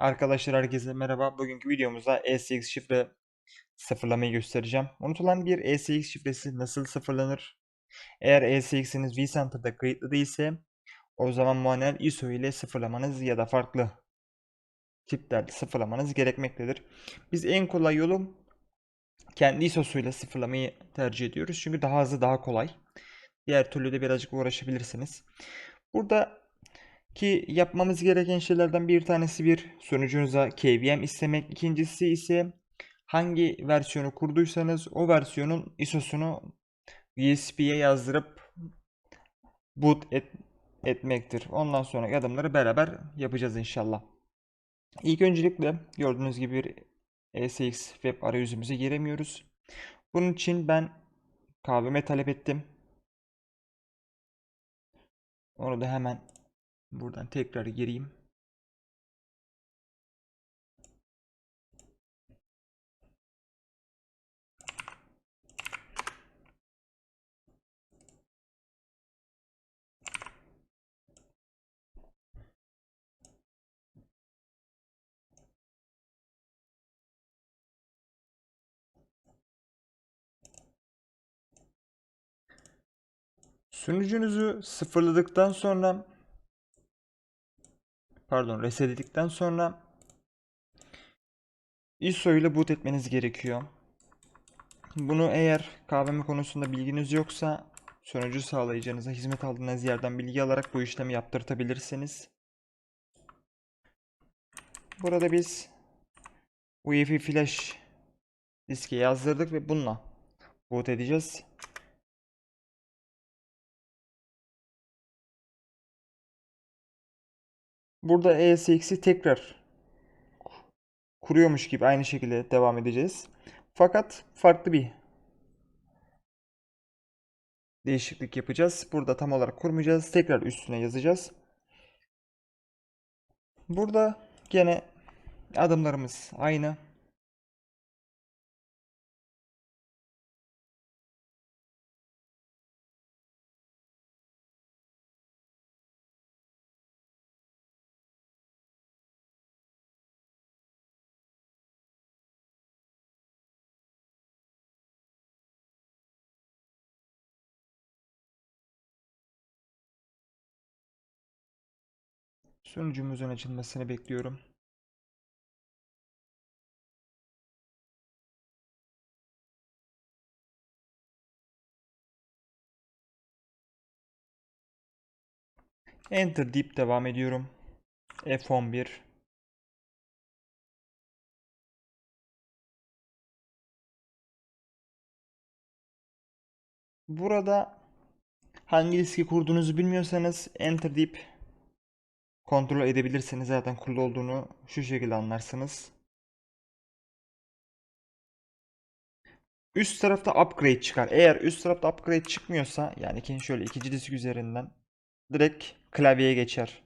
Arkadaşlar herkese merhaba. Bugünkü videomuzda ECX şifre sıfırlamayı göstereceğim. Unutulan bir ECX şifresi nasıl sıfırlanır? Eğer ECX'iniz vCenter'da kayıtlı değilse o zaman manuel ISO ile sıfırlamanız ya da farklı tiplerde sıfırlamanız gerekmektedir. Biz en kolay yolu kendi ISO'suyla sıfırlamayı tercih ediyoruz. Çünkü daha hızlı daha kolay. Diğer türlü de birazcık uğraşabilirsiniz. Burada ki yapmamız gereken şeylerden bir tanesi bir sunucunuza KVM istemek. İkincisi ise hangi versiyonu kurduysanız o versiyonun ISO'sunu USB'ye yazdırıp boot et, etmektir. Ondan sonraki adımları beraber yapacağız inşallah. İlk öncelikle gördüğünüz gibi bir ESX web arayüzümüze giremiyoruz. Bunun için ben KVM talep ettim. Onu da hemen Buradan tekrar gireyim. Sunucunuzu sıfırladıktan sonra pardon reset ettikten sonra ISO ile boot etmeniz gerekiyor. Bunu eğer KVM konusunda bilginiz yoksa sunucu sağlayıcınıza hizmet aldığınız yerden bilgi alarak bu işlemi yaptırtabilirsiniz. Burada biz UEFI flash diske yazdırdık ve bununla boot edeceğiz. Burada ESX'i tekrar kuruyormuş gibi aynı şekilde devam edeceğiz. Fakat farklı bir değişiklik yapacağız. Burada tam olarak kurmayacağız. Tekrar üstüne yazacağız. Burada gene adımlarımız aynı. Sunucumuzun açılmasını bekliyorum. Enter deyip devam ediyorum. F11 Burada hangi diski kurduğunuzu bilmiyorsanız Enter deyip kontrol edebilirsiniz. Zaten kurulu olduğunu şu şekilde anlarsınız. Üst tarafta upgrade çıkar. Eğer üst tarafta upgrade çıkmıyorsa yani ikinci şöyle ikinci disk üzerinden direkt klavyeye geçer.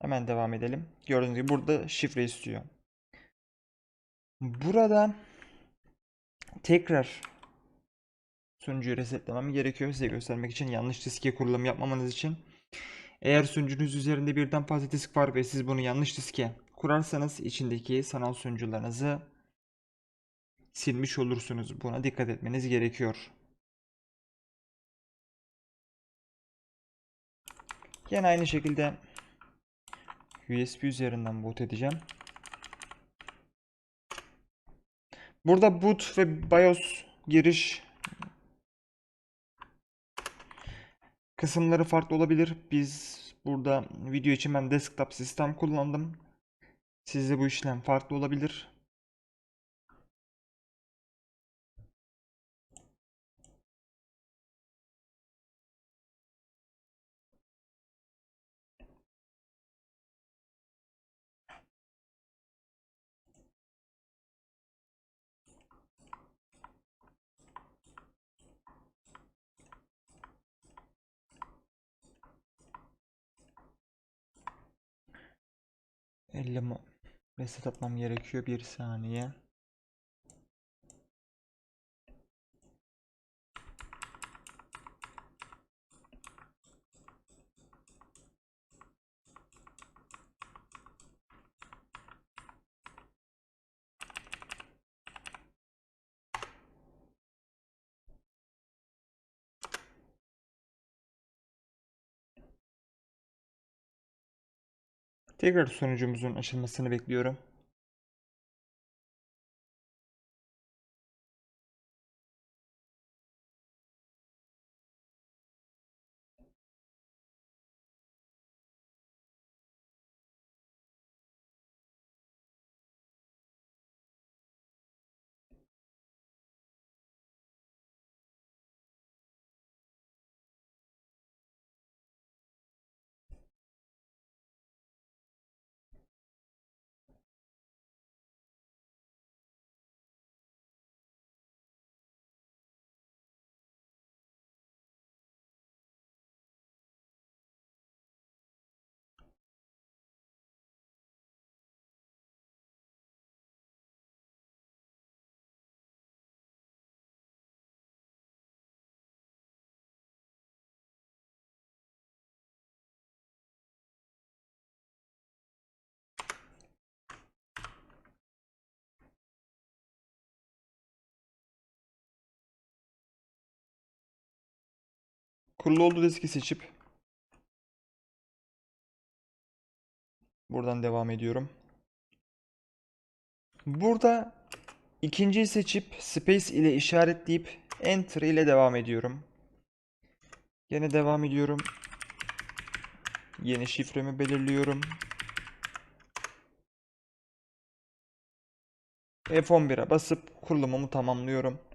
Hemen devam edelim. Gördüğünüz gibi burada şifre istiyor. Burada tekrar sunucuyu resetlemem gerekiyor size göstermek için yanlış diske kurulum yapmamanız için. Eğer sunucunuz üzerinde birden fazla disk var ve siz bunu yanlış diske kurarsanız içindeki sanal sunucularınızı silmiş olursunuz. Buna dikkat etmeniz gerekiyor. Yine aynı şekilde USB üzerinden boot edeceğim. Burada boot ve BIOS giriş kısımları farklı olabilir. Biz burada video için ben desktop sistem kullandım. Sizde bu işlem farklı olabilir. Elimi reset atmam gerekiyor. Bir saniye. Tekrar sunucumuzun açılmasını bekliyorum. Kurulu olduğu diski seçip buradan devam ediyorum. Burada ikinciyi seçip space ile işaretleyip enter ile devam ediyorum. Yine devam ediyorum. Yeni şifremi belirliyorum. F11'e basıp kurulumumu tamamlıyorum.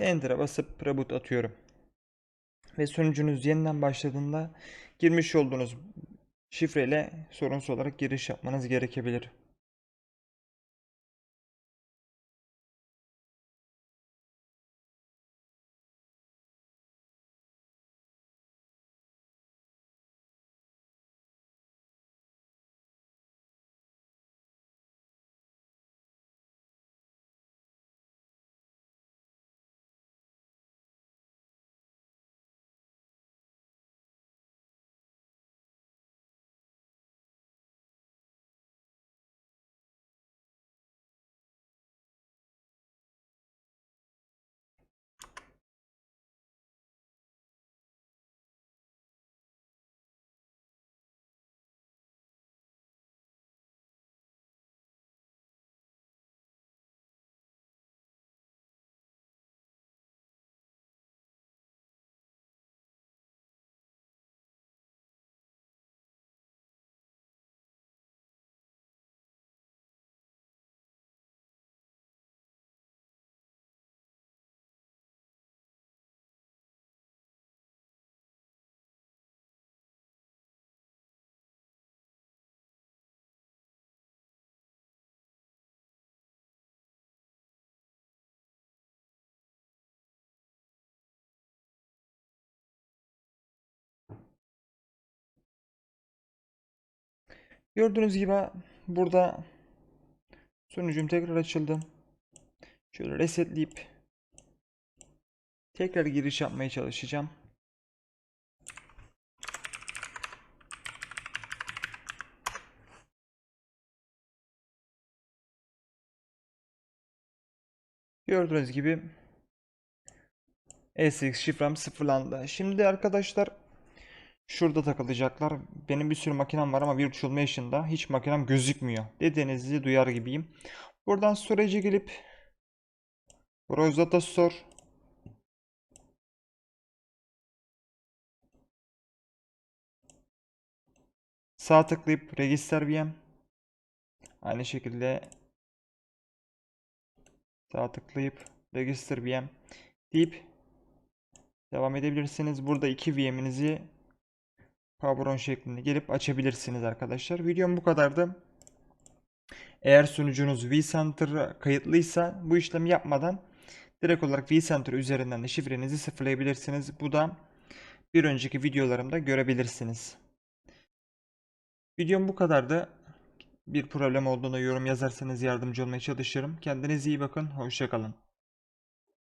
Enter'a basıp reboot atıyorum. Ve sunucunuz yeniden başladığında girmiş olduğunuz şifreyle sorunsuz olarak giriş yapmanız gerekebilir. Gördüğünüz gibi burada sunucum tekrar açıldı. Şöyle resetleyip tekrar giriş yapmaya çalışacağım. Gördüğünüz gibi SX şifrem sıfırlandı. Şimdi arkadaşlar şurada takılacaklar. Benim bir sürü makinem var ama Virtual Machine'da hiç makinem gözükmüyor. Dediğinizi duyar gibiyim. Buradan storage'e gelip Browse Data Store Sağ tıklayıp Register VM Aynı şekilde sağ tıklayıp Register VM deyip devam edebilirsiniz. Burada iki VM'inizi Power şeklinde gelip açabilirsiniz arkadaşlar. Videom bu kadardı. Eğer sunucunuz vCenter kayıtlıysa bu işlemi yapmadan direkt olarak vCenter üzerinden de şifrenizi sıfırlayabilirsiniz. Bu da bir önceki videolarımda görebilirsiniz. Videom bu kadardı. Bir problem olduğunda yorum yazarsanız yardımcı olmaya çalışırım. Kendinize iyi bakın. Hoşça kalın.